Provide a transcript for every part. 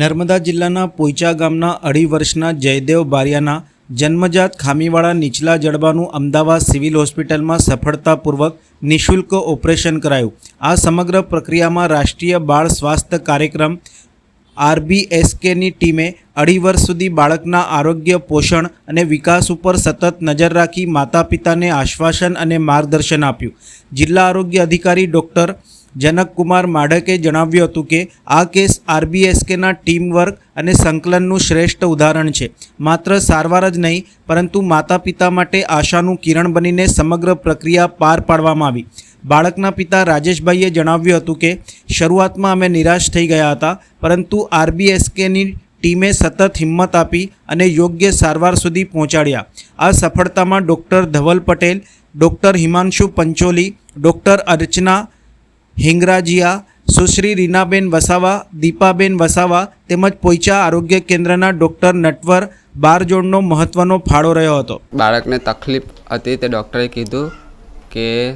નર્મદા જિલ્લાના પોઈચા ગામના અઢી વર્ષના જયદેવ બારિયાના જન્મજાત ખામીવાળા નીચલા જડબાનું અમદાવાદ સિવિલ હોસ્પિટલમાં સફળતાપૂર્વક નિઃશુલ્ક ઓપરેશન કરાયું. આ સમગ્ર પ્રક્રિયામાં રાષ્ટ્રીય બાળ સ્વાસ્થ્ય કાર્યક્રમ આરબીએસકેની ટીમે અઢી વર્ષ સુધી બાળકના આરોગ્ય, પોષણ અને વિકાસ ઉપર સતત નજર રાખી માતા પિતાને આશ્વાસન અને માર્ગદર્શન આપ્યું. જિલ્લા આરોગ્ય અધિકારી ડૉક્ટર જનકકુમાર માઢકે જણાવ્યું હતું કે, આ કેસ આરબીએસકેના ટીમ વર્ક અને સંકલનનું શ્રેષ્ઠ ઉદાહરણ છે. માત્ર સારવાર જ નહીં, પરંતુ માતા પિતા માટે આશાનું કિરણ બનીને સમગ્ર પ્રક્રિયા પાર પાડવામાં આવી. બાળકના પિતા રાજેશભાઈએ જણાવ્યું હતું કે, શરૂઆતમાં અમે નિરાશ થઈ ગયા હતા, પરંતુ આરબીએસકેની ટીમે સતત હિંમત આપી અને યોગ્ય સારવાર સુધી પહોંચાડ્યા. આ સફળતામાં doctor Dhaval Patel, doctor Himanshu Pancholi, doctor Archana Hingrajiya, Sushri Reenaben Vasava, Dipaben Vasava તેમજ પોઈચા આરોગ્ય કેન્દ્રના ડૉક્ટર નટવર બારજોડનો મહત્ત્વનો ફાળો રહ્યો હતો. બાળકને તકલીફ હતી તે ડૉક્ટરે કીધું કે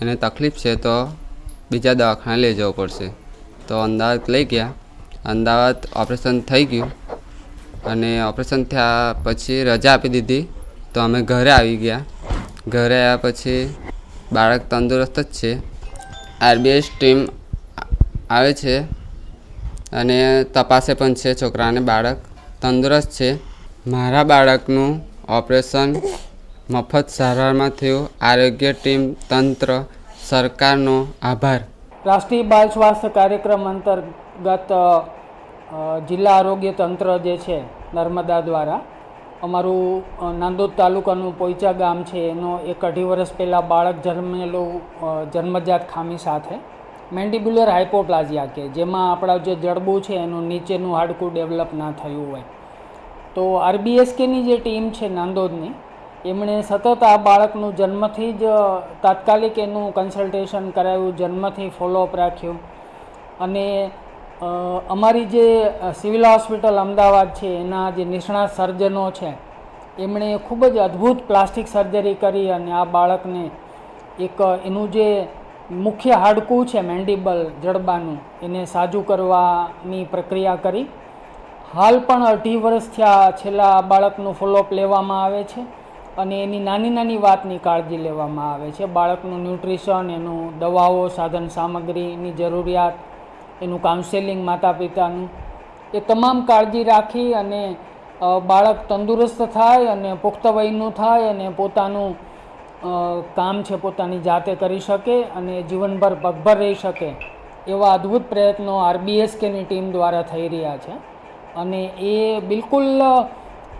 એને તકલીફ છે તો બીજા દવાખાને લઈ જવું પડશે. તો અમદાવાદ લઈ ગયા. અમદાવાદ ઓપરેશન થઈ ગયું અને ઓપરેશન થયા પછી રજા આપી દીધી. તો અમે ઘરે આવી ગયા. ઘરે આવ્યા પછી બાળક તંદુરસ્ત જ છે. આરબીએસ ટીમ આવે છે અને તપાસે પણ છે છોકરાને બાળક તંદુરસ્ત છે. મારા બાળકનું ઓપરેશન મફત સારવારમાં થયું. આરોગ્ય ટીમ, તંત્ર, સરકારનો આભાર. રાષ્ટ્રીય બાળ સ્વાસ્થ્ય કાર્યક્રમ અંતર્ગત જિલ્લા આરોગ્ય તંત્ર જે છે, નર્મદા દ્વારા અમારું નાંદોદ તાલુકાનું પોઈચા ગામ છે. એનો એક અઢી વર્ષ પહેલાં બાળક જન્મેલું જન્મજાત ખામી સાથે. મેન્ડિબ્યુલર હાઇપોપ્લાઝિયા કે, જેમાં આપણા જે જડબું છે, એનું નીચેનું હાડકું ડેવલપ ના થયું હોય. તો આરબીએસકેની જે ટીમ છે નાંદોદની, એમણે સતત આ બાળકનું જન્મથી જ તાત્કાલિક એનું કન્સલ્ટેશન કરાવ્યું જન્મથી ફોલોઅપ રાખ્યું. અને અમારી જે સિવિલ હોસ્પિટલ અમદાવાદ છે, એના જે નિષ્ણાત સર્જનો છે, એમણે ખૂબ જ અદ્ભુત પ્લાસ્ટિક સર્જરી કરી અને આ બાળકને એક એનું જે મુખ્ય હાડકું છે, મેન્ડિબલ જડબાનું, એને સાજું કરવાની પ્રક્રિયા કરી. હાલ પણ અઢી વર્ષ થયા છેલ્લા આ બાળકનું ફોલોઅપ લેવામાં આવે છે અને એની નાની નાની વાતની કાળજી લેવામાં આવે છે. બાળકનું ન્યુટ્રિશન એનું દવાઓ, સાધન સામગ્રીની જરૂરિયાત એનું કાઉન્સેલિંગ માતા પિતાનું એ તમામ કાળજી રાખી અને બાળક તંદુરસ્ત થાય અને પુખ્ત વયનું થાય અને પોતાનું કામ છે પોતાની જાતે કરી શકે અને જીવનભર પગભર રહી શકે એવા અદ્ભુત પ્રયત્નો આરબીએસકેની ટીમ દ્વારા થઈ રહ્યા છે. અને એ બિલકુલ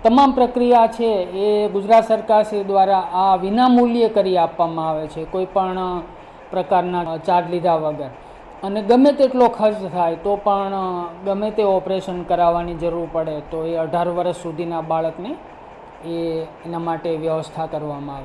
તમામ પ્રક્રિયા છે એ ગુજરાત સરકાર શ્રી દ્વારા આ વિનામૂલ્યે કરી આપવામાં આવે છે. કોઈ પણ પ્રકારના ચાર્જ લીધા વગર. અને ગમે તેટલો ખર્ચ થાય તો પણ ગમે તે ઓપરેશન કરાવવાની જરૂર પડે તો એ અઢાર વર્ષ સુધીના બાળકને એ એના માટે વ્યવસ્થા કરવામાં આવે.